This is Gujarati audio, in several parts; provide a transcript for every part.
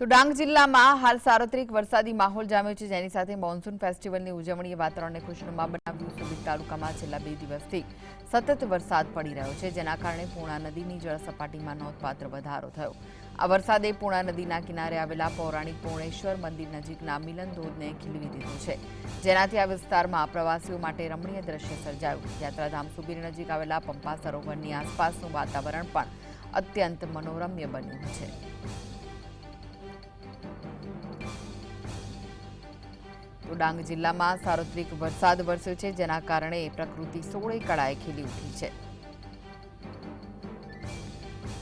તો ડાંગ જિલ્લામાં હાલ સાર્વત્રિક વરસાદી માહોલ જામ્યો છે, જેની સાથે મોન્સૂન ફેસ્ટિવલની ઉજવણીએ વાતાવરણને ખુશનુમા બનાવ્યું. સુબીર તાલુકામાં છેલ્લા બે દિવસથી સતત વરસાદ પડી રહ્યો છે, જેના કારણે પૂર્ણા નદીની જળસપાટીમાં નોંધપાત્ર વધારો થયો. આ વરસાદે પૂર્ણા નદીના કિનારે આવેલા પૌરાણિક પૂર્ણેશ્વર મંદિર નજીકના મિલન ધોધને ખીલવી દીધું છે. જેનાથી આ વિસ્તારમાં પ્રવાસીઓ માટે રમણીય દ્રશ્ય સર્જાયું. યાત્રાધામ સુબીર નજીક આવેલા પંપા સરોવરની આસપાસનું વાતાવરણ પણ અત્યંત મનોરમ્ય બન્યું છે. તો ડાંગ જિલ્લામાં સાર્વત્રિક વરસાદ વરસ્યો છે, જેના કારણે પ્રકૃતિ સોળે કળાએ ખીલી ઉઠી છે.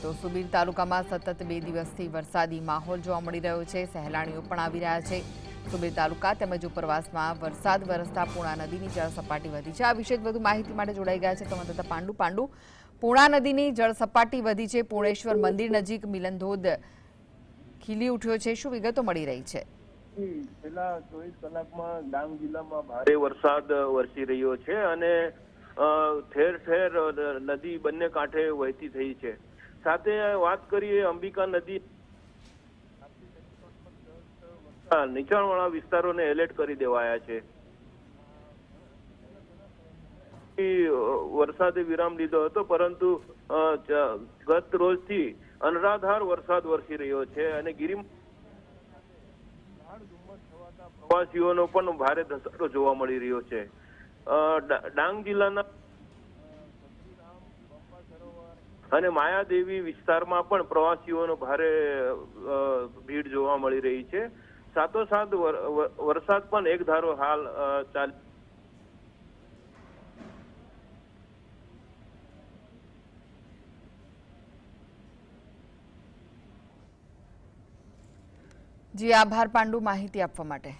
તો સુબીર તાલુકામાં સતત બે દિવસથી વરસાદી માહોલ જોવા મળી રહ્યો છે, સહેલાણીઓ પણ આવી રહ્યા છે. સુબીર તાલુકા તેમજ ઉપરવાસમાં વરસાદ વરસતા પૂર્ણા નદીની જળ સપાટી વધી છે. આ વિશે વધુ માહિતી માટે જોડાઈ ગયા છે સંવાદદાતા પાંડુ પાંડુ. પૂર્ણા નદીની જળ સપાટી વધી છે. પૂર્ણેશ્વર મંદિર નજીક મિલનધોધ ખીલી ઉઠ્યો છે. શું વિગતો મળી રહી છે? છેલ્લા ચોવીસ કલાકમાં ડાંગ જિલ્લામાં ભારે વરસાદ વરસી રહ્યો છે અને ઠેર ઠેર નદી બંને કાંઠે વહેતી થઈ છે. સાથે વાત કરીએ અંબિકા નદી નીચાણવાળા વિસ્તારોને એલર્ટ કરી દેવાયા છે. વરસાદે વિરામ લીધો હતો, પરંતુ ગત રોજથી અનરાધાર વરસાદ વરસી રહ્યો છે અને ગિરિ પ્રવાસીઓનો પણ ભારે ધસારો જોવા મળી રહ્યો છે. ડાંગ જિલ્લાના અને માયાદેવી વિસ્તારમાં પણ પ્રવાસીઓનો ભારે ભીડ જોવા મળી રહી છે. સાથોસાથ વર- વર- વરસાદ પણ એક ધારો હાલ ચાલ જી આભાર પાંડુ માહિતી આપવા માટે.